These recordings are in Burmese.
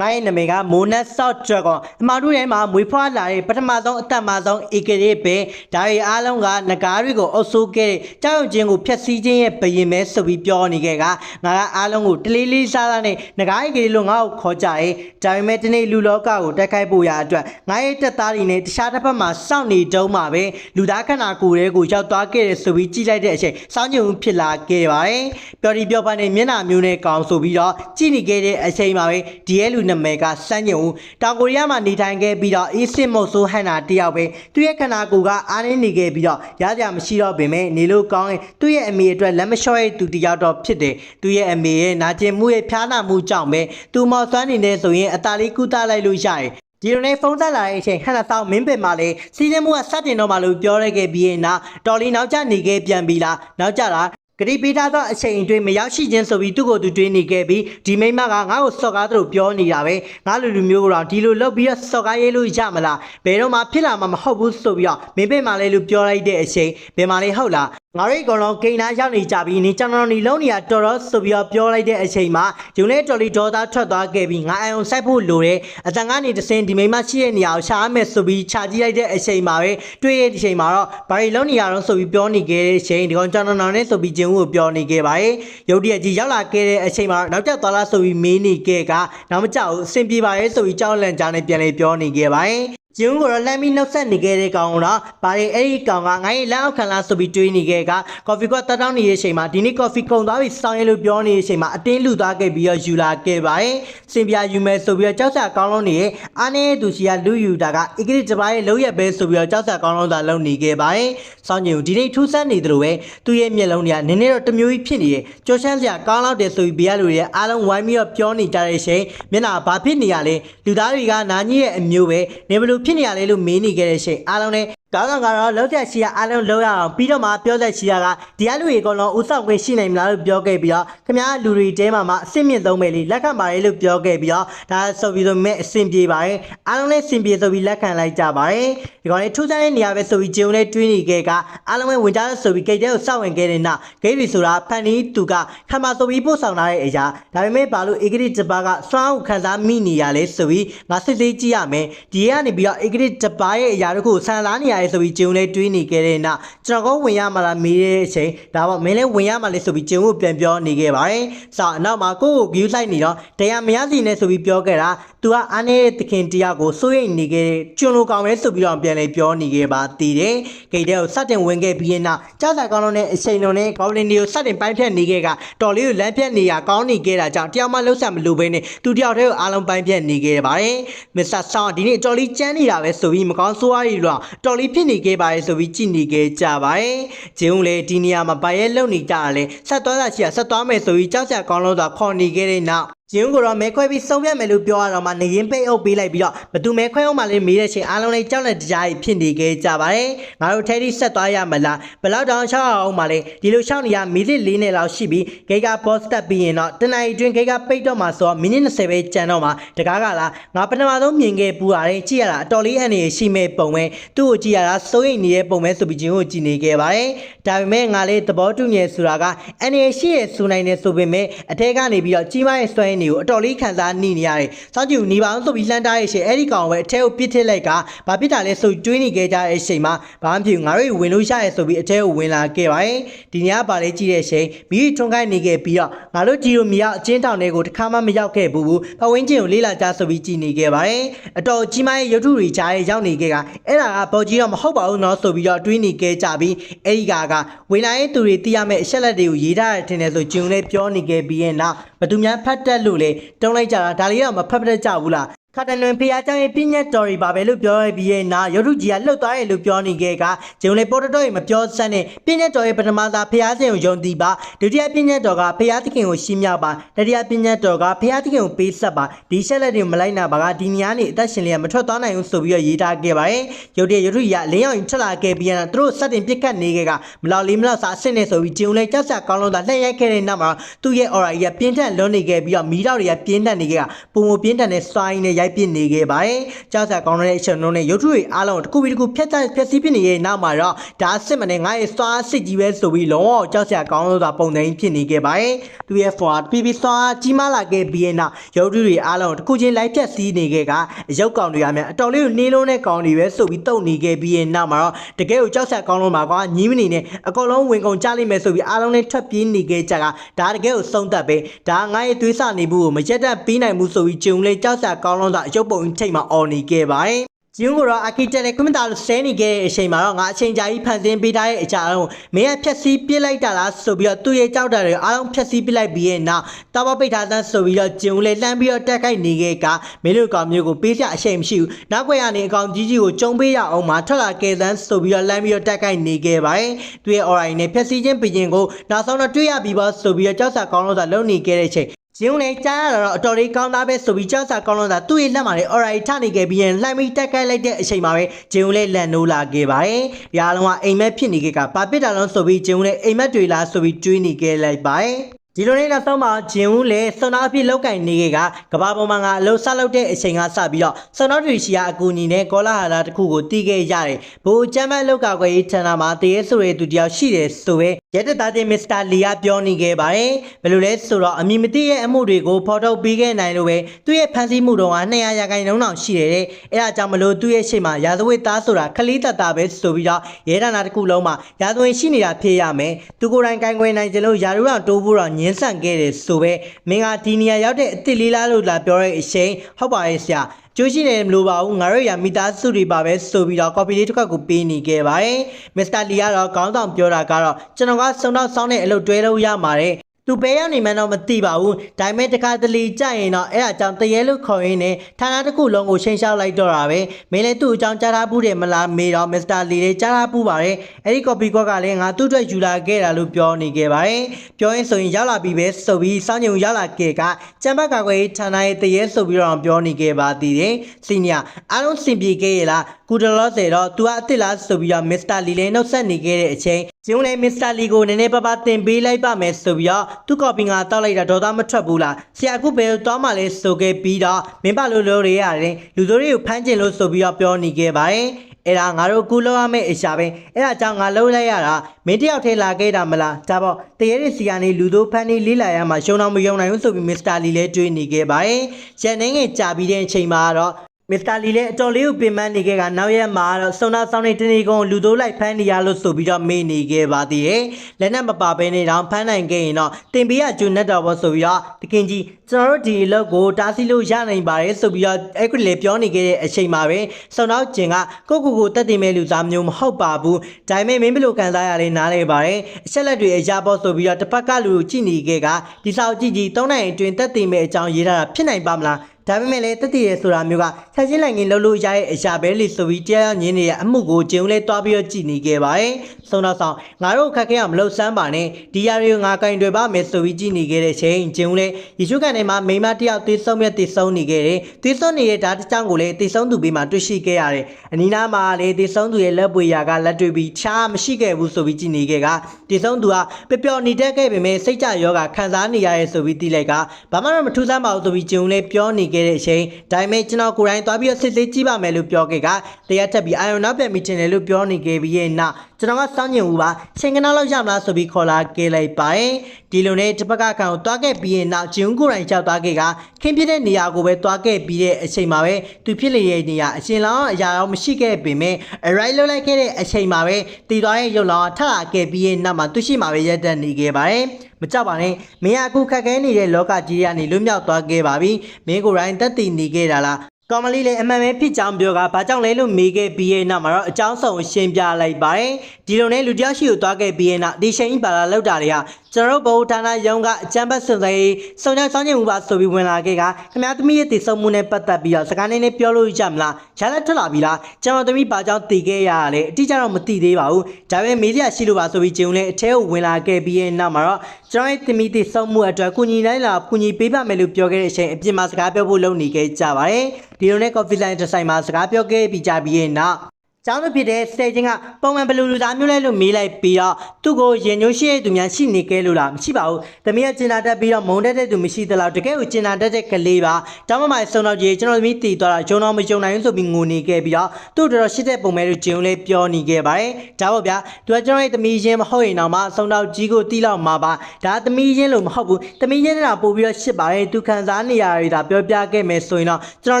ငါရဲ့နာမည်ကမိုနက်ဆော့ဒရာဂွန်အမှားတို့ထဲမှာမွေးဖွားလာတဲ့ပထမဆုံးအသက်မဆုံးဧကရေပဲဒါရီအားလုံးကငကားတွေကိုအုပ်စိုးခဲ့တဲ့ကြောက်ရွံ့ခြင်းကိုဖျက်ဆီးခြင်းရဲ့ဘယင်ပဲဆိုပြီးပြောနေခဲ့ကငါကအားလုံးကိုတလေးလေးစားစားနဲ့ငကားဧကရေလို့ငါ့ကိုခေါ်ကြရဲဒါပေမဲ့ဒီနေ့လူလောကကိုတက်ခိုက်ဖို့ရအတွက်ငါရဲ့တက်သားတွေနဲ့တခြားတစ်ဖက်မှာစောင့်နေတုံးမှာပဲလူသားခန္ဓာကိုယ်တွေကိုရောက်သွားခဲ့တဲ့ဆိုပြီးကြည့်လိုက်တဲ့အချိန်စောင့်ကြုံဖြစ်လာခဲ့ပါတယ်ပျော်ဒီပျော်ပန်းနဲ့မျက်နှာမျိုးနဲ့ကောင်းဆိုပြီးတော့ကြည့်နေခဲ့တဲ့အချိန်မှာပဲဒီရဲ့လူနာမည်ကစန်းညုံတောင်ကိုရီးယားမှာနေထိုင်ခဲ့ပြီးတော့အေးစစ်မုတ်ဆိုးဟန်နာတယောက်ပဲသူ့ရဲ့ခန္ဓာကိုယ်ကအားနည်းနေခဲ့ပြီးတော့ရကြမရှိတော့ပင်မဲ့နေလို့ကောင်းရင်သူ့ရဲ့အမေအတွက်လက်မလျှော့ရဲ့သူတယောက်တော့ဖြစ်တယ်သူ့ရဲ့အမေရဲ့နာကျင်မှုရဲ့ဖျားနာမှုကြောင့်ပဲသူမော်ဆွမ်းနေနေဆိုရင်အตาလေးကုသလိုက်လို့ရတယ်ဒီလိုနဲ့ဖုန်းဆက်လာတဲ့အချိန်ဟန်နာဆောင်မင်းပင်မလေးစီးစင်းမှုကစတင်တော့မှလို့ပြောရခဲ့ပြီးရင်နောက်တော်လီနောက်ကျနေခဲ့ပြန်ပြီလားနောက်ကျတာ ဂရိပေးထားသောအချိန်အတွင်းမရောက်ရှိခြင်းဆိုပြီးသူ့ကိုယ်သူတွေးနေခဲ့ပြီးဒီမိန်းမကငါ့ကိုစော့ကားသလိုပြောနေတာပဲငါလူလူမျိုးကတော့ဒီလိုလုပ်ပြီးတော့စော့ကားရေးလို့ရမလားဘယ်တော့မှဖြစ်လာမှာမဟုတ်ဘူးဆိုပြီးတော့မင်းပင်မလေးလို့ပြောလိုက်တဲ့အချိန်ဘယ်မှာလေးဟုတ်လား ငါတို့အကောင်လုံးဂိမ်းသားရောက်နေကြပြီးနေကျွန်တော်နေလုံးနေရတော်တော်ဆိုပြီးတော့ပြောလိုက်တဲ့အချိန်မှာဂျုံနဲ့တော်လီဒေါ်သားထွက်သွားခဲ့ပြီးငါအယုံစိုက်ဖို့လိုတယ်အတန်ကနေတစင်းဒီမိန်းမရှိတဲ့နေရာကိုရှာရမယ်ဆိုပြီးခြာကြည့်လိုက်တဲ့အချိန်မှာပဲတွေ့ရတဲ့အချိန်မှာတော့ဘာရီလုံးနေရတော့ဆိုပြီးပြောနေခဲ့တဲ့အချိန်ဒီကောင်ကျွန်တော်နော်နဲ့ဆိုပြီးဂျင်းဦးကိုပြောနေခဲ့ပါတယ်ရုတ်တရက်ကြီးရောက်လာခဲ့တဲ့အချိန်မှာနောက်ကျသွားလားဆိုပြီးမေးနေခဲ့ကနောက်မကြောက်ဘူးအဆင်ပြေပါရဲ့ဆိုပြီးကြောက်လန့်ကြားနဲ့ပြန်လေပြောနေခဲ့ပါတယ် ကျုံကိုတော့လမ်းပြီးနှုတ်ဆက်နေခဲ့တဲ့ကောင်တော့ဘာတွေအဲ့ဒီကောင်ကငါရဲ့လက်အောက်ခံလားဆိုပြီးတွေးနေခဲ့ကကော်ဖီကတက်တောင်းနေတဲ့အချိန်မှာဒီနေ့ကော်ဖီကုန်သွားပြီစောင်းရဲလို့ပြောနေတဲ့အချိန်မှာအတင်းလူသွားခဲ့ပြီးတော့ယူလာခဲ့ပါတယ်စင်ပြယူမယ်ဆိုပြီးတော့ကြောက်စရာကောင်းလုံးနေအားနေသူစီကလူယူတာကအင်္ဂလိပ်တပိုင်းရဲ့လုံးရက်ပဲဆိုပြီးတော့ကြောက်စရာကောင်းလုံးသာလုံနေခဲ့ပါတယ်စောင်းကျင်ဒီနေ့ထူးဆန်းနေတယ်လို့ပဲသူ့ရဲ့မျက်လုံးတွေကနည်းနည်းတော့တစ်မျိုးကြီးဖြစ်နေတယ်ကြော်ရှမ်းစရာကောင်းလောက်တယ်ဆိုပြီးဘီယာလူတွေအားလုံးဝိုင်းပြီးတော့ပြောနေကြတဲ့အချိန်မျက်နှာဘာဖြစ်နေရလဲလူသားတွေကနာကြီးရဲ့အမျိုးပဲနေဘလို့ဖြစ်နေရလဲလို့မေးနေခဲ့တဲ့အချိန်အားလုံးနဲ့ ကောင်းကောင်ကတော့လောက်ချက်ရှိရအားလုံးလောက်ရအောင်ပြီးတော့မှပြောချက်ရှိရကဒီအလူတွေအကုန်လုံးဥဆောင်ခွင့်ရှိနိုင်မလားလို့ပြောခဲ့ပြီးတော့ခင်ဗျားလူတွေတဲမှာမှအစ်စ်မြင့်သုံးမယ်လေလက်ခံပါတယ်လို့ပြောခဲ့ပြီးတော့ဒါဆိုပြီးတော့မဲ့အဆင်ပြေပါတယ်အားလုံးလည်းအဆင်ပြေဆိုပြီးလက်ခံလိုက်ကြပါတယ်ဒီကောင်လေးထူးဆန်းတဲ့နေရာပဲဆိုပြီးဂျုံလေးတွေးနေခဲ့ကအားလုံးပဲဝင်ကြလို့ဆိုပြီးဂိတ်တဲကိုစောင့်ဝင်ခဲ့တဲ့နောက်ဂိတ်တွေဆိုတာဖန်နီးသူကခံမဆိုပြီးပို့ဆောင်လာတဲ့အရာဒါပေမဲ့ဘာလို့ဧကတိတပါကစွမ်းအောင်ခံစားမိနေရလဲဆိုပြီးငါစစ်သေးကြည့်ရမယ်ဒီကနေပြီးတော့ဧကတိတပါရဲ့အရာတခုကိုဆန်လာနေရတယ်ဆိုပြီးဂျုံလေးတွေးနေခဲ့တဲ့နောက်ကျွန်တော်ကဝင်ရမှာလားမေးတဲ့အချိန်ဒါပေါ့မင်းလည်းဝင်ရမှာလေဆိုပြီးဂျုံကိုပြန်ပြောနေခဲ့ပါတယ်။စာအနောက်မှာကိုယ့်ကို view လိုက်နေတော့တရားမရစီနဲ့ဆိုပြီးပြောခဲ့တာသူကအားနေတဲ့သခင်တရားကိုစိုးရိမ်နေခဲ့တဲ့ကျွန်လိုကောင်ပဲဆိုပြီးတော့ပြန်လေပြောနေခဲ့ပါသေးတယ်။ဂိတ်တဲ့ကိုစတင်ဝင်ခဲ့ပြီးတဲ့နောက်ကြားစာကောင်းလုံးနဲ့အချိန်လုံးနဲ့ဂေါဘလင်တွေကိုစတင်ပိုင်းဖြတ်နေခဲ့ကတော်လေးကိုလမ်းဖြတ်နေရကောင်းနေခဲ့တာကြောင့်တယောက်မှလှုပ်ဆက်မလို့ပဲနဲ့သူတယောက်တည်းကိုအားလုံးပိုင်းဖြတ်နေခဲ့ပါတယ်။မစ္စတာဆောင်းဒီနေ့တော်လေးကျန်းနေတာပဲဆိုပြီးမကောင်းဆိုးရည်လို့တော်လေးဖြစ်နေခဲ့ပါတယ်ဆိုပြီးကြည်နေခဲ့ကြပါတယ်။ဂျင်းဦးလည်းဒီနေရာမှာဘာရဲလုံနေကြတာလဲဆက်သွားတာရှိရဆက်သွားမယ်ဆိုပြီးကြောက်ကြကောင်းလို့သာခေါ်နေခဲ့တဲ့နောက် ကျင်းကိုတော့မဲခွဲပြီးစုံပြတ်မယ်လို့ပြောရတော့မှနေရင်ပိတ်အုပ်ပေးလိုက်ပြီးတော့ဘသူမဲခွဲအောင်မှလည်းမေးတဲ့ချိန်အားလုံးလေးကြောက်လက်တရားကြီးဖြစ်နေခဲ့ကြပါတယ်ငါတို့ထဲထိဆက်သွားရမလားဘယ်လောက်တောင်ရှောက်အောင်မှလည်းဒီလိုရှောက်နေရမိနစ်၄နဲ့လောက်ရှိပြီးဂိတ်ကဘော့စတက်ပြီးရင်တော့တနင်္လာရီတွင်ဂိတ်ကပိတ်တော့မှဆိုတော့မိနစ်20ပဲကြံတော့မှတကားကလားငါပထမဆုံးမြင်ခဲ့ပူရတယ်ကြည့်ရတာအတော်လေးအနေရှိမဲ့ပုံပဲသူ့ကိုကြည့်ရတာစိုးရိမ်နေတဲ့ပုံပဲဆိုပြီးကျင်းကိုကြည့်နေခဲ့ပါတယ်ဒါပေမဲ့ငါလေးသဘောတူညီဆိုတာကအနေရှိရဆူနိုင်နေဆိုပေမဲ့အထက်ကနေပြီးတော့ကြီးမားရဲ့စွမ်းရည်တွေကိုအတော်လေးခံစားနေနေရတယ်။စောင့်ကြည့်နေပါအောင်ဆိုပြီးလှမ်းတားရဲ့ရှင်အဲ့ဒီကောင်ပဲအထက်ကိုပစ်ထစ်လိုက်ကဘာဖြစ်တာလဲဆိုတွေးနေခဲ့ကြတဲ့အချိန်မှာဘာမှမဖြစ်ဘူးငါတို့ဝင်လို့ရရဲဆိုပြီးအထက်ကိုဝင်လာခဲ့ပါတယ်။ဒီညကပါလေကြည့်တဲ့အချိန်မိထွန်းခိုင်းနေခဲ့ပြီးတော့ငါတို့ကြည့်လို့မရအချင်းထောင်တွေကိုတစ်ခါမှမရောက်ခဲ့ဘူးဘူး။ပဝင်းကျင်ကိုလေးလာကြဆိုပြီးကြည့်နေခဲ့ပါတယ်။အတော်ကြီးမားရဲ့ရုပ်ထုတွေကြားရဲ့ရောက်နေခဲ့ကအဲ့ဒါကပေါ်ကြီးတော့မဟုတ်ပါဘူးနော်ဆိုပြီးတော့တွေးနေခဲ့ကြပြီးအဲ့ဒီကကဝင်လာရဲ့သူတွေသိရမယ့်အချက်လက်တွေကိုရေးထားတယ်ထင်တယ်ဆိုဂျုံလေးပြောနေခဲ့ပြီးရဲ့နောက်ဘသူများဖတ်တတ်လို့လေတုံးလိုက်ကြတာဒါလေးတော့မဖတ်ဖတ်ကြဘူးလား ခတန်လွင်ဖျားเจ้าရဲ့ပြည့်ညတ်တော်ရီပါပဲလို့ပြောရပြီးရဲ့နာရုပ်ထုကြီးကလှုပ်သွားရဲ့လို့ပြောနေခဲ့ကဂျုံလေပေါ်တော်ရဲ့မပြောစမ်းနဲ့ပြည့်ညတ်တော်ရဲ့ပထမသာဖျားစင်ကိုယုံတည်ပါဒုတိယပြည့်ညတ်တော်ကဖျားသခင်ကိုရှင်းပြပါတတိယပြည့်ညတ်တော်ကဖျားသခင်ကိုပေးဆက်ပါဒီရှက်လက်တွေမလိုက်နာပါကဒီနေရာနေအသက်ရှင်လေးကမထွက်သွားနိုင်ဘူးဆိုပြီးတော့ရေးထားခဲ့ပါတယ်ရုပ်တရက်ရုပ်ထုကြီးကလင်းအောင်ထွက်လာခဲ့ပြီးရင်သူတို့စတင်ပြစ်ခတ်နေခဲ့ကမလောက်လေးမလောက်စာအစ်စ်နေဆိုပြီးဂျုံလေကြောက်စရာကောင်းလို့သာလှည့်ရိုက်ခဲ့တဲ့နောက်မှာသူ့ရဲ့ aura ကြီးကပြင်းထန်လွန်နေခဲ့ပြီးတော့မီးတောက်တွေကပြင်းထန်နေခဲ့ကပုံမပြင်းထန်တဲ့စွိုင်းနဲ့ရိုက် က်လိုက်ပစ်နေခဲ့ပါတယ်ကြောက်စရာကောင်းတဲ့အချက်လုံးနဲ့ရုပ်ထုတွေအားလုံးတစ်ခုပြီးတစ်ခုဖျက်ချဖျက်ဆီးပစ်နေတဲ့နောက်မှာတော့ဒါစစ်မနဲ့ငါရဲ့စွာစစ်ကြီးပဲဆိုပြီးလုံးဝကြောက်စရာကောင်းလို့သာပုံသိမ်းဖြစ်နေခဲ့ပါတယ်သူရဲ့ forward ပြီးပြီးစွာကြီးမားလာခဲ့ပြီးရဲ့နောက်ရုပ်ထုတွေအားလုံးတစ်ခုချင်းလိုက်ဖျက်ဆီးနေခဲ့ကအရုပ်ကောင်တွေအများအတော်လေးကိုနှင်းလုံးတဲ့ကောင်တွေပဲဆိုပြီးတုံနေခဲ့ပြီးရဲ့နောက်မှာတော့တကယ်ကိုကြောက်စရာကောင်းလို့မှာကွာညီးမနေနဲ့အကောင်လုံးဝင်ကုန်ကြလိမ့်မယ်ဆိုပြီးအားလုံးနဲ့ထွက်ပြေးနေခဲ့ကြတာဒါတကယ်ကိုဆုံးသက်ပဲဒါငါရဲ့သွေးစနေမှုကိုမရက်တတ်ပြီးနိုင်မှုဆိုပြီးဂျုံလေးကြောက်စရာကောင်းလို့သာအရုပ်ပုံထိတ်မှာအော်နေခဲ့ပါတယ်ကျင်းကိုတော့အာကီတက်နဲ့ကွန်ပျူတာလို့ဆဲနေခဲ့တဲ့အချိန်မှာတော့ငါအချိန်ကြာကြီးဖန်ဆင်းပေးထားတဲ့အကြအလုံးမင်းကဖြက်စီးပစ်လိုက်တာလားဆိုပြီးတော့သူ့ရဲ့ကြောက်တာတွေအားလုံးဖြက်စီးပစ်လိုက်ပြီးရဲ့နောက်တောက်ပပိတ်ထားသန်းဆိုပြီးတော့ကျင်းလေးလှမ်းပြီးတော့တက်ခိုက်နေခဲ့ကမင်းတို့ကောင်မျိုးကိုပေးစရာအရှိန်မရှိဘူးနောက်ွယ်ကနေအကောင်ကြီးကြီးကိုကျုံပေးရအောင်မှာထွက်လာခဲ့သန်းဆိုပြီးတော့လှမ်းပြီးတော့တက်ခိုက်နေခဲ့ပါတယ်သူရဲ့ aura နဲ့ဖြက်စီးခြင်းပြင်ကိုနောက်ဆုံးတော့တွေ့ရပြီးပါဆိုပြီးတော့ကြောက်စာကောင်းလို့သာလုံနေခဲ့တဲ့အချိန် ကျင်းလေကြားရတော့အတော်လေးကောင်းသားပဲဆိုပြီးကြောက်စာကောင်းလို့သာသူ့ရဲ့လက်မှာလေ alright ထနေခဲ့ပြီးရင်လှမ်းပြီးတက်ခိုက်လိုက်တဲ့အချိန်မှာပဲကျင်းလေလန်နိုးလာခဲ့ပါတယ်။ဒီအားလုံးကအိမ်မက်ဖြစ်နေခဲ့ကဘာပစ်တာလုံးဆိုပြီးကျင်းလေအိမ်မက်တွေလားဆိုပြီးတွေးနေခဲ့လိုက်ပါတယ်။ ဒီလိုနဲ့နောက်ဆုံးမှာဂျင်ဦးလည်းစွန်တော်အဖြစ်လောက်ကင်နေခဲ့ကကဘာပေါ်မှာငါအလုံးဆက်လုပ်တဲ့အချိန်ကစပြီးတော့စွန်တော်တွေရှိရာအကူအညီနဲ့ကောလာဟာလာတစ်ခုကိုတီးခဲ့ရတယ်။ဘိုးချမ်းမလောက်ကကွယ်ဌာနမှာတရေဆိုတဲ့သူတယောက်ရှိတယ်ဆိုပဲရဲတပ်သားတင်မစ္စတာလီယာပြောနေခဲ့ပါတယ်။ဘယ်လိုလဲဆိုတော့အမီမတိရဲ့အမှုတွေကိုဖော်ထုတ်ပေးခဲ့နိုင်လို့ပဲသူ့ရဲ့ဖန်ဆီးမှုတော့က200ရာခိုင်နှုန်းလောက်ရှိတယ်တဲ့။အဲဒါကြောင့်မလို့သူ့ရဲ့ရှေ့မှာရာဇဝတ်သားဆိုတာခလီးတတ်တာပဲဆိုပြီးတော့ရဲဌာနတစ်ခုလုံးမှာရာဇဝင်ရှိနေတာဖြစ်ရမယ်။သူကိုယ်တိုင်ကိုင်ခွင်နိုင်ကြလို့ရာထူးတော်တိုးဖို့တော့ညှင်းဆန့်ခဲ့တယ်ဆိုပဲမင်းကဒီနေရာရောက်တဲ့အစ်စ်လေးလားလို့လာပြောတဲ့အချိန်ဟုတ်ပါရဲ့ဆရာကျိုးရှိနေမလို့ပါဘူးငါတို့ရမိသားစုတွေပါပဲဆိုပြီးတော့ copy လေးတစ်ခါကိုပေးနေခဲ့ပါတယ်မစ္စတာလီကတော့ခေါင်းဆောင်ပြောတာကတော့ကျွန်တော်ကစုံတော့စောင်းတဲ့အလုပ်တွဲလို့ရပါတယ် သူပဲရောက်နေမှန်းတော့မသိပါဘူးဒါပေမဲ့တခါတလေကြရင်တော့အဲ့အကြောင်းတရေလို့ခေါ်ရင်းနဲ့ဌာနတစ်ခုလုံးကိုရှင်းရှင်းလိုက်တော့တာပဲမင်းလည်းသူ့အကြောင်းကြားထားဘူးတယ်မလားမေတော့မစ္စတာလီလည်းကြားထားဘူးပါတယ်အဲ့ဒီ copy ကွက်ကလည်းငါသူ့အတွက်ယူလာခဲ့တာလို့ပြောနေခဲ့ပါတယ်ပြောရင်ဆိုရင်ရောက်လာပြီပဲဆိုပြီးစောင်းညုံရောက်လာခဲ့ကကျမ်းဘတ်ကာကွယ်ရေးဌာနရဲ့တရေဆိုပြီးတော့ပြောနေခဲ့ပါသေးတယ်စီနီယာအားလုံးစင်ပြေခဲ့ရလားကုတလောစေတော့ तू အစ်စ်လားဆိုပြီးတော့မစ္စတာလီလည်းနှုတ်ဆက်နေခဲ့တဲ့အချိန်ကျုံလည်းမစ္စတာလီကိုနည်းနည်းပါးပါးတင်ပေးလိုက်ပါမယ်ဆိုပြီးတော့သူ့ကော်ပီငါတောက်လိုက်တာဒေါသမထွက်ဘူးလားဆရာအခုဘယ်တော့မှလဲဆိုခဲ့ပြီးတော့မင်းပါလို့လို့ရရတယ်လူတို့တွေကိုဖမ်းကျင်လို့ဆိုပြီးတော့ပြောနေခဲ့ပါတယ်အဲ့ဒါငါတို့ကူလောက်ရမယ့်အရာပဲအဲ့ဒါကြောင့်ငါလုံးလိုက်ရတာမင်းတယောက်ထဲလာခဲ့တာမလားဒါပေါ့တရေရစီကနေလူတို့ဖမ်းနေလေးလာရမှာရှုံတော့မယုံနိုင်ဘူးဆိုပြီးမစ္စတာလီလည်းတွေးနေခဲ့ပါတယ်ရန်နေငယ်ကြာပြီးတဲ့အချိန်မှာတော့ မစ္စတာလီလည်းအတော်လေးကိုပင်ပန်းနေခဲ့ကနောက်ရက်မှာတော့စုံနာဆောင်နေတနေကုန်လူတို့လိုက်ဖမ်းနေရလို့ဆိုပြီးတော့မေ့နေခဲ့ပါသေးတယ်။လက်နက်မပါဘဲနေတော့ဖမ်းနိုင်ခဲ့ရင်တော့တင်ပေးရဂျူနက်တော်ဘောဆိုပြီးတော့တခင်ကြီးကျွန်တော်တို့ဒီအလုပ်ကိုတားဆီးလို့ရနိုင်ပါတယ်ဆိုပြီးတော့အဲ့ဒီလေပြောနေခဲ့တဲ့အချိန်မှာပဲစုံနောက်ကျင်ကကိုကိုကိုတက်တင်မဲ့လူသားမျိုးမဟုတ်ပါဘူး။ဒါပေမဲ့မင်းဘယ်လိုခံစားရလဲနားလဲပါတယ်။အချက်လက်တွေအရာပေါ်ဆိုပြီးတော့တစ်ဖက်ကလူကိုကြည့်နေခဲ့ကဒီဆောက်ကြည့်ကြည့်၃နိုင်အတွင်းတက်တင်မဲ့အကြောင်းရေးထားတာဖြစ်နိုင်ပါမလား။ ဒါပေမဲ့လည်းတက်တည်ရဲဆိုတာမျိုးကဆက်ချင်းလိုက်ငင်လှုပ်လို့ရတဲ့အရာပဲလေဆိုပြီးတရားရောက်ညင်းနေတဲ့အမှုကိုကျုံလဲတွားပြီးတော့ကြည်နေခဲ့ပါတယ်။ဆုံးတော့ဆောင်ငါတို့ခက်ခဲအောင်မလုပ်စမ်းပါနဲ့ဒီຢာတွေကိုငါကင်တွေပါမယ်ဆိုပြီးကြည်နေခဲ့တဲ့ချိန်ကျုံလဲယေရှုကန်ထဲမှာမိန်းမတစ်ယောက်သေဆုံးမြတ်သေဆုံးနေခဲ့တယ်။သေဆုံးနေတဲ့ဓာတ်တစ်ချောင်းကိုလည်းသေဆုံးသူဘေးမှာတွေ့ရှိခဲ့ရတယ်။အနီးနားမှာလည်းသေဆုံးသူရဲ့လက်ပွေရာကလက်တွေ့ပြီးချားမရှိခဲ့ဘူးဆိုပြီးကြည်နေခဲ့ကသေဆုံးသူကပျော်ပျော်နေတတ်ခဲ့ပေမဲ့စိတ်ကြယောဂခံစားနေရရဲ့ဆိုပြီးသိလိုက်ကဘာမှတော့မထူးဆန်းပါဘူးဆိုပြီးကျုံလဲပြောနေခဲ့တဲ့အချိန်ဒါပေမဲ့ကျွန်တော်ကိုယ်တိုင်သွားပြီးတော့စစ်စစ်ကြည့်ပါမယ်လို့ပြောခဲ့ကတရားထက်ပြီးအာယုံနောက်ပြန်ပြီးတင်တယ်လို့ပြောနေခဲ့ပြီးရဲ့နောက်ကျွန်တော်ကစောင့်ညင်ဦးပါချိန်ကနာလောက်ရမလားဆိုပြီးခေါ်လာခဲ့လိုက်ပါတယ်ဒီလိုနဲ့တစ်ပတ်ကခံကိုသွားခဲ့ပြီးရဲ့နောက်ကျုံကိုယ်တိုင်ကြောက်သွားခဲ့ကခင်းပြတဲ့နေရာကိုပဲသွားခဲ့ပြီးတဲ့အချိန်မှာပဲသူဖြစ်လေရဲ့နေရာအရှင်လောင်းအရာတော့မရှိခဲ့ပေမဲ့ arrive လုပ်လိုက်ခဲ့တဲ့အချိန်မှာပဲတည်သွားရဲ့ရုပ်လောင်းထလာခဲ့ပြီးရဲ့နောက်မှာသူရှိမှာပဲရက်တက်နေခဲ့ပါတယ်မကြောက်ပါနဲ့မင်းအခုခက်ခဲနေတဲ့လောကကြီးကနေလွတ်မြောက်သွားခဲ့ပါပြီမင်းကိုယ်တိုင်တက်တည်နေခဲ့တာလား ကောင်မလေးလည်းအမှန်ပဲဖြစ်ကြောင်းပြောကဘာကြောင့်လဲလို့မေးခဲ့ပြီးရဲ့နောက်မှာတော့အကြောင်းစုံရှင်းပြလိုက်ပါတယ်ဒီလိုနဲ့လူတယောက်ရှိကိုသွားခဲ့ပြီးရဲ့နောက်ဒီချိန်ကြီးပါလာလောက်တာတွေကကျွန်တော်တို့ဘုံဌာနရုံးကအကြမ်းဖက်စွန်စိစုံချစောင်းချင်မှုပါဆိုပြီးဝင်လာခဲ့ကခင်ဗျားသမီးရဲ့တည်ဆုံမှုနဲ့ပတ်သက်ပြီးတော့စကားနည်းနည်းပြောလို့ရမလားရလက်ထွက်လာပြီလားကျွန်တော်သမီးဘာကြောင့်တည်ခဲ့ရတာလဲအတိအကျတော့မသိသေးပါဘူးဒါပေမဲ့မေးရရှိလို့ပါဆိုပြီးဂျုံလည်းအထဲကိုဝင်လာခဲ့ပြီးရဲ့နောက်မှာတော့ကျွန်တော်ရဲ့သမီးတည်ဆုံမှုအတွက်ကုညီနိုင်လာကုညီပေးပါမယ်လို့ပြောခဲ့တဲ့အချိန်အပြင်မှာစကားပြောဖို့လုပ်နေခဲ့ကြပါတယ်ဒီလိုနဲ့ coffee line တစ်ဆိုင်မှာစကားပြောခဲ့ပြီးကြပြီးရဲ့နောက် ကျောင်းသူဖြစ်တဲ့စတေချင်းကပုံမှန်ဘယ်လူလူသားမျိုးလဲလို့မေးလိုက်ပြီးတော့သူ့ကိုရင်ညိုရှိတဲ့သူများရှိနေကြလို့လားမရှိပါဘူး။သမီးကကျင်နာတက်ပြီးတော့မုံတက်တဲ့သူမရှိသလောက်တကယ်ကိုကျင်နာတက်တဲ့ကလေးပါ။ကျောင်းမမိုင်ဆုံတော့ကြီးကျွန်တော်သမီးတည်သွားတာဂျုံတော်မဂျုံနိုင်ဘူးဆိုပြီးငိုနေခဲ့ပြီးတော့သူ့တော်တော်ရှိတဲ့ပုံမဲလို့ဂျုံလေးပြောနေခဲ့ပါတယ်။ဒါပေါ့ဗျာသူကကျွန်တော်ရဲ့သမီးချင်းမဟုတ်ရင်တော့မှဆုံတော့ကြီးကိုတီးလောက်မှာပါ။ဒါသမီးချင်းလို့မဟုတ်ဘူး။သမီးချင်းတာပို့ပြီးတော့ရှစ်ပါတယ်။သူခံစားနေရတာဒါပြောပြခဲ့မယ်ဆိုရင်တော့ကျွန်တော်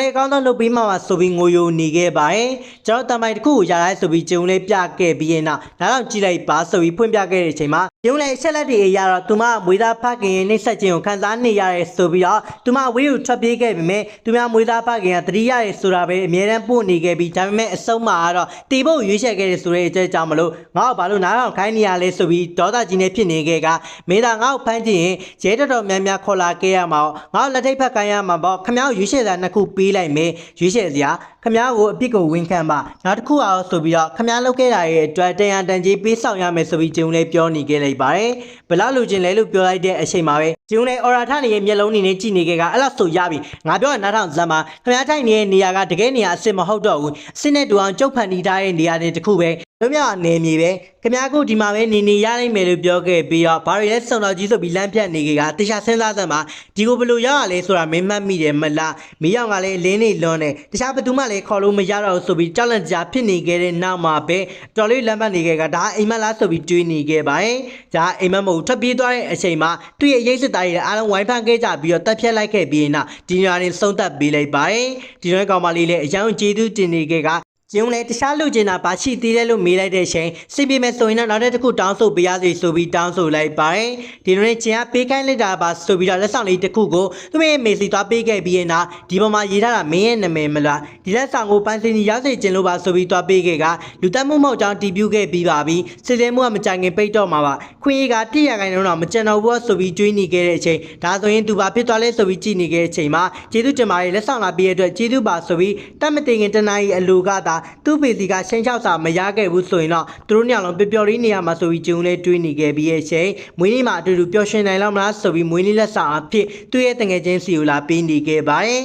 လေးအကောင်းဆုံးလုပ်ပြီးမှပါဆိုပြီးငိုယိုနေခဲ့ပါတယ်။ကျွန်တော်တမိုင်တစ်ခုကိုရလိုက်ဆိုပြီးဂျုံလေးပြခဲ့ပြီးရင်တော့ဒါတော့ကြည့်လိုက်ပါဆိုပြီးဖွင့်ပြခဲ့တဲ့အချိန်မှာ ဂျုံလေးအချက်လက်တွေအရတော့သူမမွေးသားဖခင်ရဲ့နှိမ့်ဆက်ခြင်းကိုခံစားနေရတယ်ဆိုပြီးတော့သူမဝေးကိုထွက်ပြေးခဲ့ပေမဲ့သူမမွေးသားဖခင်ကတတိယရဲဆိုတာပဲအမြဲတမ်းပို့နေခဲ့ပြီးဒါပေမဲ့အဆုံးမှာကတော့တီဖို့ရွေးချယ်ခဲ့တယ်ဆိုတဲ့အချက်ကြောင့်မလို့ငါ့ကိုဘာလို့နားထောင်ခိုင်းနေရလဲဆိုပြီးဒေါသကြီးနဲ့ဖြစ်နေခဲ့ကမေသာငါ့ကိုဖမ်းကြည့်ရင်ရဲတော်တော်များများခေါ်လာခဲ့ရမှာပေါ့ငါ့ကိုလက်ထိတ်ဖက်ခိုင်းရမှာပေါ့ခမောက်ရွေးချယ်တာနှစ်ခုပေးလိုက်မယ်ရွေးချယ်စရာခမောက်ကိုအပြစ်ကိုဝန်ခံပါနောက်တစ်ခုအောင်ဆိုပြီးတော့ခမောက်လုပ်ခဲ့တာရဲ့အတွက်တန်ရန်တန်ကြီးပေးဆောင်ရမယ်ဆိုပြီးဂျုံလေးပြောနေခဲ့လိုက်ပါတယ်ဘယ်လောက်လူချင်းလဲလို့ပြောလိုက်တဲ့အချိန်မှာပဲဂျုံလေးအော်ရာထနေရဲ့မျက်လုံးနေနဲ့ကြည့်နေခဲ့ကအဲ့လောက်ဆိုရပြီငါပြောတာနားထောင်စမ်းပါခမောက်ထိုင်နေတဲ့နေရာကတကယ်နေရာအစ်စ်မဟုတ်တော့ဘူးအစ်စ်နဲ့တူအောင်ကြုတ်ဖန်တီးထားတဲ့နေရာတွေတစ်ခုပဲတို့မြောက်အနေမြေပဲခမ ्या ကိုဒီမှာပဲနေနေရနိုင်မယ်လို့ပြောခဲ့ပြီးတော့ဘာရီလဲစုံတော်ကြီးဆိုပြီးလမ်းပြတ်နေကြကတခြားစဉ်းစားစမ်းပါဒီကိုဘယ်လိုရရလဲဆိုတာမင်းမှတ်မိတယ်မလားမီးရောင်ကလည်းလင်းနေလွန်းတယ်တခြားဘသူမှလည်းခေါ်လို့မရတော့ဘူးဆိုပြီးကြောက်လန့်ကြဖြစ်နေခဲ့တဲ့နောက်မှာပဲတော်လေးလမ်းပတ်နေခဲ့ကဒါအိမ်မက်လားဆိုပြီးတွေးနေခဲ့ပါတယ်ဒါအိမ်မက်မဟုတ်ထပ်ပြေးသွားတဲ့အချိန်မှာသူ့ရဲ့ရိတ်စစ်သားတွေအားလုံးဝိုင်းဖန်ခဲ့ကြပြီးတော့တက်ဖြတ်လိုက်ခဲ့ပြီးနောက်ဒီညနေဆုံးသက်ပေးလိုက်ပါတယ်ဒီညကောင်မလေးလည်းအယောင်ကျေးဇူးတင်နေခဲ့က ကျုံလေတခြားလူကျင်တာဘာရှိသေးလဲလို့မေးလိုက်တဲ့အချိန်စိတ်ပြေမဲ့ဆိုရင်တော့နောက်တစ်ခုတောင်းဆိုပေးရစီဆိုပြီးတောင်းဆိုလိုက်ပါတယ်ဒီလိုနဲ့ကျင်ကပေးခိုင်းလိုက်တာပါဆိုပြီးတော့လက်ဆောင်လေးတစ်ခုကိုသူ့ရဲ့မေစီသွားပေးခဲ့ပြီးရင်တော့ဒီပေါ်မှာရေးထားတာမင်းရဲ့နာမည်မလားဒီလက်ဆောင်ကိုပန်းစင်ကြီးရောက်စေကျင်လို့ပါဆိုပြီးသွားပေးခဲ့ကလူတက်မှုမဟုတ်ကြောင်းတီးပြူခဲ့ပြီးပါပြီစစ်စဲမှုကမကြင်ခင်ပိတ်တော့မှာပါခွင့်ရကပြည့်ရခိုင်တော့မကြံတော့ဘူးဆိုပြီးတွေးနေခဲ့တဲ့အချိန်ဒါဆိုရင်သူဘာဖြစ်သွားလဲဆိုပြီးကြည့်နေခဲ့တဲ့အချိန်မှာကျေးဇူးတင်ပါတယ်လက်ဆောင်လာပေးရတဲ့အတွက်ကျေးဇူးပါဆိုပြီးတတ်မတင်ခင်တနားကြီးအလိုကသာသူ့ဖေစီကရှင်းချောက်စာမရခဲ့ဘူးဆိုရင်တော့သူတို့ညလုံးပျော်ပျော်လေးနေရမှာဆိုပြီးဂျုံလေးတွေးနေခဲ့ပြီးရဲ့ချိန်မွေးနေ့မှာအတူတူပျော်ရွှင်နိုင်လောက်မလားဆိုပြီးမွေးနေ့လက်ဆောင်အဖြစ်သူ့ရဲ့တငယ်ချင်းစီကိုလာပေးနေခဲ့ပါတယ်